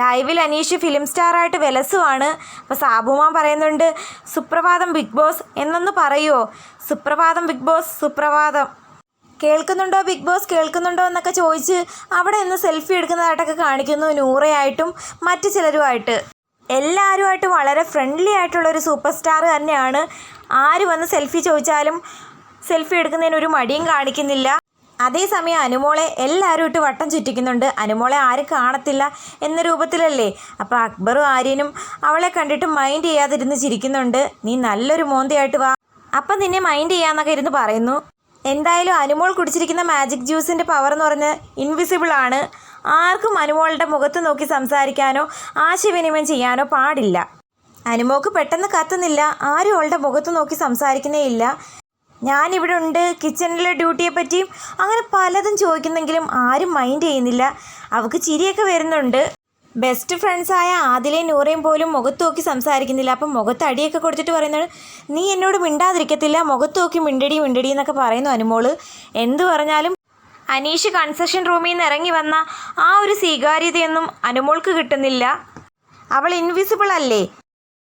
ലൈവിൽ അനീഷ് ഫിലിം സ്റ്റാറായിട്ട് വിലസുവാണ്. അപ്പോൾ സാബുമാൻ പറയുന്നുണ്ട് സുപ്രഭാതം ബിഗ് ബോസ് എന്നൊന്ന് പറയുമോ സുപ്രഭാതം ബിഗ് ബോസ് സുപ്രഭാതം. കേൾക്കുന്നുണ്ടോ ബിഗ് ബോസ്? കേൾക്കുന്നുണ്ടോ എന്നൊക്കെ ചോദിച്ച് അവിടെ നിന്ന് സെൽഫി എടുക്കുന്നതായിട്ടൊക്കെ കാണിക്കുന്നു നൂറയായിട്ടും മറ്റു ചിലരുമായിട്ട്. എല്ലാവരുമായിട്ട് വളരെ ഫ്രണ്ട്ലി ആയിട്ടുള്ള ഒരു സൂപ്പർ സ്റ്റാർ തന്നെയാണ്. ആര് വന്ന് സെൽഫി ചോദിച്ചാലും സെൽഫി എടുക്കുന്നതിന് ഒരു മടിയും കാണിക്കുന്നില്ല. അതേസമയം അനുമോളെ എല്ലാവരും ഇട്ട് വട്ടം ചുറ്റിക്കുന്നുണ്ട്. അനുമോളെ ആരും കാണത്തില്ല എന്ന രൂപത്തിലല്ലേ? അപ്പോൾ അക്ബറും ആര്യനും അവളെ കണ്ടിട്ട് മൈൻഡ് ചെയ്യാതിരുന്ന് ചിരിക്കുന്നുണ്ട്. നീ നല്ലൊരു മോന്തയായിട്ട് വാ. അപ്പം നിന്നെ മൈൻഡ് ചെയ്യാന്നൊക്കെ ഇരുന്ന് പറയുന്നു. എന്തായാലും അനുമോൾ കുടിച്ചിരിക്കുന്ന മാജിക് ജ്യൂസിന്റെ പവർ എന്ന് പറഞ്ഞാൽ ഇൻവിസിബിൾ ആണ്. ആർക്കും അനുമോളുടെ മുഖത്ത് നോക്കി സംസാരിക്കാനോ ആശയവിനിമയം ചെയ്യാനോ പാടില്ല. അനുമോക്ക് പെട്ടെന്ന് കത്തുന്നില്ല. ആരും അവളുടെ മുഖത്ത് നോക്കി സംസാരിക്കുന്നേ ഇല്ല. ഞാനിവിടെ ഉണ്ട് കിച്ചണിലെ ഡ്യൂട്ടിയെ പറ്റിയും അങ്ങനെ പലതും ചോദിക്കുന്നെങ്കിലും ആരും മൈൻഡ് ചെയ്യുന്നില്ല. അവൾക്ക് ചിരിയൊക്കെ വരുന്നുണ്ട്. ബെസ്റ്റ് ഫ്രണ്ട്സായ ആദിലയും നൂറയും പോലും മുഖത്ത് നോക്കി സംസാരിക്കുന്നില്ല. അപ്പം മുഖത്ത് അടിയൊക്കെ കൊടുത്തിട്ട് പറയുന്നത് നീ എന്നോട് മിണ്ടാതിരിക്കത്തില്ല മുഖത്ത് നോക്കി മിണ്ടടി മിണ്ടടി എന്നൊക്കെ പറയുന്നു അനുമോൾ. എന്തു പറഞ്ഞാലും അനീഷ് കൺസെഷൻ റൂമിൽ നിന്ന് ഇറങ്ങി വന്ന ആ ഒരു സ്വീകാര്യതയൊന്നും അനുമോൾക്ക് കിട്ടുന്നില്ല. അവൾ ഇൻവിസിബിൾ അല്ലേ?